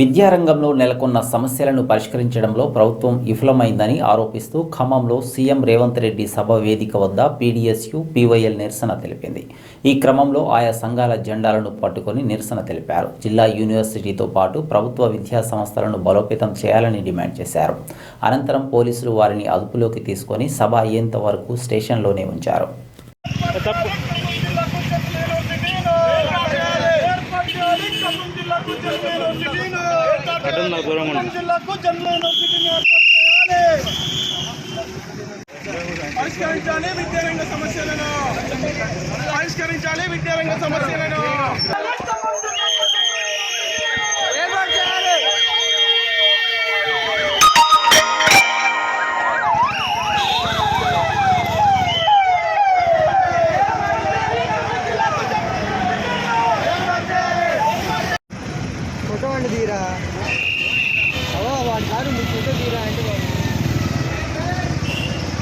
విద్యారంగంలో నెలకొన్న సమస్యలను పరిష్కరించడంలో ప్రభుత్వం విఫలమైందని ఆరోపిస్తూ ఖమ్మంలో సీఎం రేవంత్ రెడ్డి సభ వేదిక వద్ద పీడీఎస్యు పీవైఎల్ నిరసన తెలిపింది. ఈ క్రమంలో ఆయా సంఘాల జెండాలను పట్టుకొని నిరసన తెలిపారు. జిల్లా యూనివర్సిటీతో పాటు ప్రభుత్వ విద్యా సంస్థలను బలోపేతం చేయాలని డిమాండ్ చేశారు. అనంతరం పోలీసులు వారిని అదుపులోకి తీసుకొని సభ అయ్యేంత వరకు స్టేషన్లోనే ఉంచారు. కట్టండి నాకు దూరం ఉండండి. పరిష్కరించాలి విద్యారంగ సమస్యలను. పరిష్కరించాలి విద్యారంగ సమస్యలను. తీరా? అవా వాడి కారు మీ తీరా అంటే